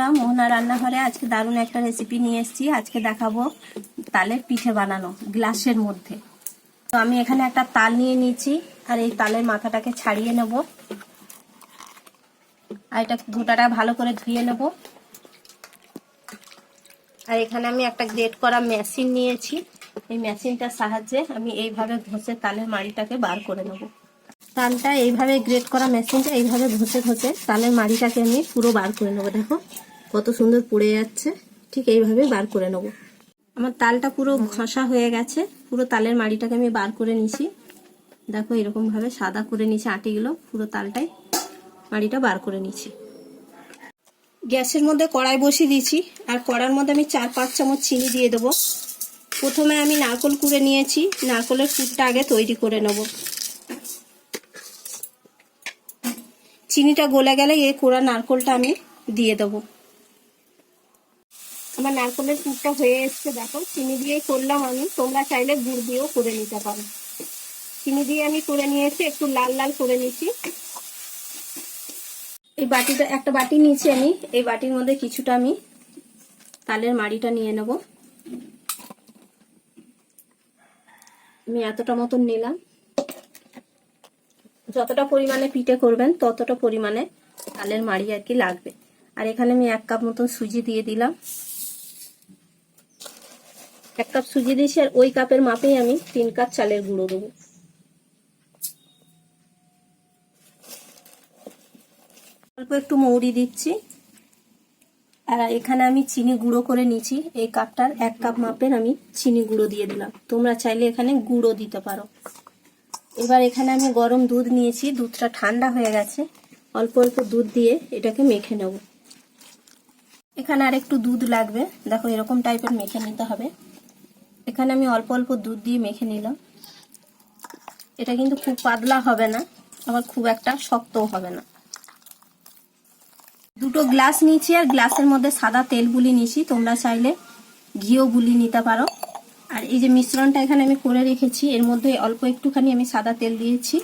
বন্ধুরা মোহনা রান্নাঘরে আজকে দারুণ একটা রেসিপি নিয়ে এসেছি। আজকে দেখাবো তালের পিঠে বানানো গ্লাসের মধ্যে। তো আমি এখানে একটা তাল নিয়ে নিয়েছি, আর এই তালের মাথাটাকে ছাড়িয়ে নেব। আর এটা গোটাটা ভালো করে ধুয়ে নেব। আর এখানে আমি একটা গ্রেট করা মেশিন নিয়েছি। এই মেশিনটার সাহায্যে আমি এইভাবে ঘষে তালের মাড়িটাকে বার করে নেব। তালটা এইভাবে গ্রেট করা মেশিনটা এইভাবে ঘষে ঘষে তালের মাড়িটাকে আমি পুরো বার করে নেব, দেখো। কত সুন্দর পুড়ে যাচ্ছে, ঠিক এইভাবে বার করে নেব। আমার তালটা পুরো ঘষা হয়ে গেছে, পুরো তালের মাড়িটাকে আমি বার করে নিছি। দেখো এরকম ভাবে সাদা করে নিছি আটিগুলো, পুরো তালটাই মাড়িটা বার করে নিছি। গ্যাসের মধ্যে কড়াই বসিয়ে দিয়েছি, আর কড়ার মধ্যে আমি চার পাঁচ চামচ চিনি দিয়ে দেবো। প্রথমে আমি নারকল কুড়ে নিয়েছি, নারকলের কুড়টা আগে তৈরি করে নেব। চিনিটা গলে গেলে এই কোড়া নারকলটা আমি দিয়ে দেবো। আমার নারকলের কুড়টা হয়ে এসছে, দেখো। চিনি দিয়েই করলাম আমি। তোমরা চাইলে গুড় দিয়েও করে নিতে পারো। চিনি দিয়ে আমি করে নিয়েছি, একটু লাল লাল করে নিয়েছি। এই বাটিটা, একটা বাটি নিয়েছি আমি। এই বাটির মধ্যে কিছুটা আমি তালের মাড়িটা নিয়ে নেব। আমি এতটা মতন নিলাম। যতটা পরিমাণে পিঠে করবেন, ততটা পরিমাণে তালের মাড়ি আর কি লাগবে। আর এখানে আমি এক কাপ মতন সুজি দিয়ে দিলাম। এক কাপ সুজি দিয়েছি আর ওই কাপের মাপেই আমি তিন কাপ চালের গুঁড়ো দেবো। অল্প একটু মৌরি দিচ্ছি। আর এখানে আমি চিনি গুঁড়ো করে নিয়েছি। এই কাপটার এক কাপ মাপের আমি চিনি গুঁড়ো দিয়ে দিলাম। তোমরা চাইলে এখানে গুঁড়ো দিতে পারো। এবার এখানে আমি গরম দুধ নিয়েছি। দুধটা ঠান্ডা হয়ে গেছে। অল্প অল্প দুধ দিয়ে এটাকে মেখে নেব। এখানে আর একটু দুধ লাগবে। দেখো এরকম টাইপের মেখে নিতে হবে। এখানে আমি অল্প অল্প দুধ দিয়ে মেখে নিলাম। এটা কিন্তু খুব পাতলা হবে না, আবার খুব একটা শক্তও হবে না। দুটো গ্লাস নিয়েছি, আর গ্লাসের মধ্যে সাদা তেল বুলি নিয়েছি। তোমরা চাইলে ঘিও বুলি নিতে পারো। আর এই যে মিশ্রণটা এখানে আমি করে রেখেছি, এর মধ্যে অল্প একটুখানি আমি সাদা তেল দিয়েছি।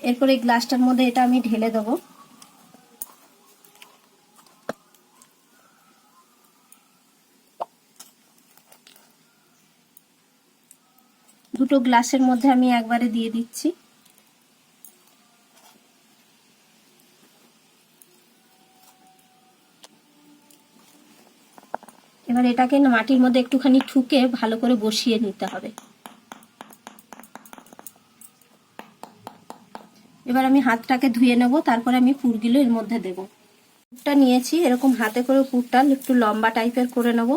এরপর গ্লাসটার মধ্যে এটা আমি ঢেলে দেবো। দুটো গ্লাসের মধ্যে আমি একবারে দিয়ে দিচ্ছি। এবার এটাকে মাটির মধ্যে একটুখানি ঠুকে ভালো করে বসিয়ে নিতে হবে। এবার আমি হাতটাকে ধুয়ে নেব, তারপরে আমি পুরগুলো এর মধ্যে দেব। পুরটা নিয়েছি, এরকম হাতে করে পুরটা একটু লম্বা টাইপের করে নেব।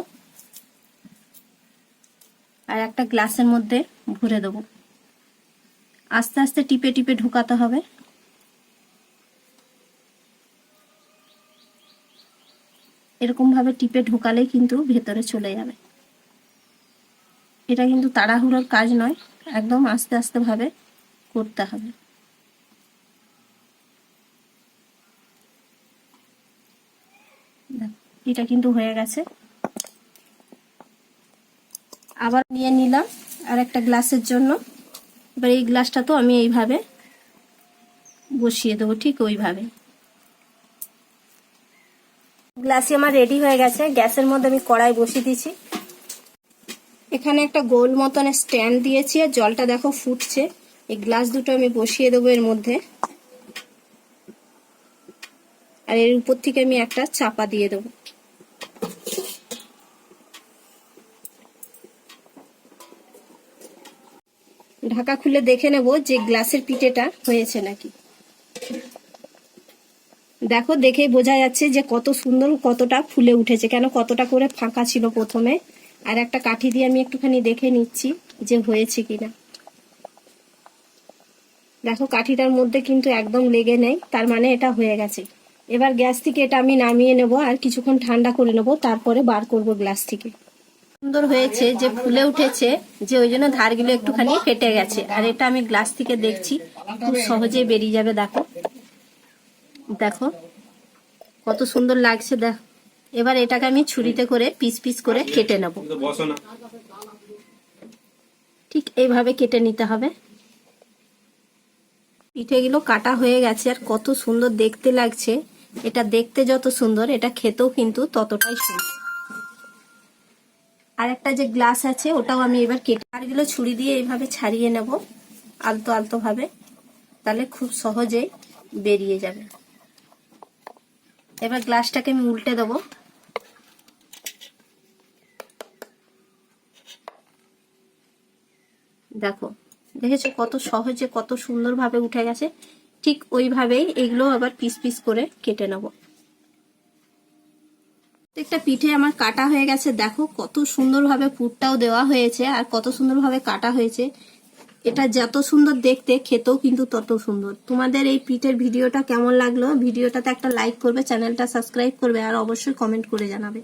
আর একটা গ্লাসের মধ্যে ভরে দেব। আস্তে আস্তে টিপে টিপে ঢুকাতে হবে। এরকম ভাবে টিপে ঢুকালেই কিন্তু ভেতরে চলে যাবে। এটা কিন্তু তাড়াহুড়োর কাজ নয়, একদম আস্তে আস্তে ভাবে করতে হবে। এটা কিন্তু হয়ে গেছে। আবার নিয়ে নিলাম আর একটা গ্লাসের জন্য। এবার এই গ্লাসটা তো আমি এইভাবে বসিয়ে দেবো, ঠিক ওইভাবে। গ্লাসি আমার রেডি হয়ে গেছে। গ্যাসের মধ্যে আমি কড়াই বসিয়ে দিয়েছি। এখানে একটা গোল মতন স্ট্যান্ড দিয়েছি আর জলটা দেখো ফুটছে। এই গ্লাস দুটো আমি বসিয়ে দেবো এর মধ্যে। আর এর উপর থেকে আমি একটা চাপা দিয়ে দেবো। ঢাকা খুলে দেখে নেব যে গ্লাসের পিঠেটা হয়েছে নাকি। দেখো, দেখেই বোঝা যাচ্ছে যে কত সুন্দর কতটা ফুলে উঠেছে, কেন কতটা করে ফাঁকা ছিল প্রথমে। আর একটা কাঠি দিয়ে আমি একটুখানি দেখে নিচ্ছি যে হয়েছে কিনা। দেখো, কাঠিটার মধ্যে কিন্তু একদম লেগে নেই, তার মানে এটা হয়ে গেছে। এবার গ্যাস থেকে এটা আমি নামিয়ে নেব আর কিছুক্ষণ ঠান্ডা করে নেব, তারপরে বার করব গ্লাস থেকে। সুন্দর হয়েছে যে ফুলে উঠেছে যে ওই জন্য ধারগুলো একটুখানি ফেটে গেছে। আর এটা আমি গ্লাস থেকে দেখছি খুব সহজেই বেরিয়ে যাবে দেখো। দেখো কত সুন্দর লাগছে দেখো। এবার এটাকে আমি ছুরিতে করে পিস পিস করে কেটে নেব। ঠিক এইভাবে কেটে নিতে হবে। পিঠেগুলো কাটা হয়ে গেছে আর কত সুন্দর দেখতে লাগছে। এটা দেখতে যত সুন্দর এটা খেতেও কিন্তু ততটাই সুন্দর। আর একটা যে গ্লাস আছে, ওটাও আমি এবার কেটে আর এগুলো ছুরি দিয়ে এইভাবে ছাড়িয়ে নেব, আলতো আলতো ভাবে তাহলে খুব সহজেই বেরিয়ে যাবে। এবার গ্লাসটাকে আমি উল্টে দেবো। দেখো, দেখেছ কত সহজে, কত সুন্দরভাবে উঠে গেছে? ঠিক ওইভাবেই এগুলো আবার পিস পিস করে কেটে নেব। প্রত্যেকটা পিঠে আমার কাটা হয়ে গেছে। দেখো কত সুন্দরভাবে পুরটাও দেওয়া হয়েছে আর কত সুন্দরভাবে কাটা হয়েছে। এটা যত সুন্দর দেখতে, খেতেও কিন্তু তত সুন্দর। তোমাদের এই পিঠের ভিডিওটা কেমন লাগল? ভিডিওটাতে একটা লাইক করবে, চ্যানেলটা সাবস্ক্রাইব করবে আর অবশ্যই কমেন্ট করে জানাবে।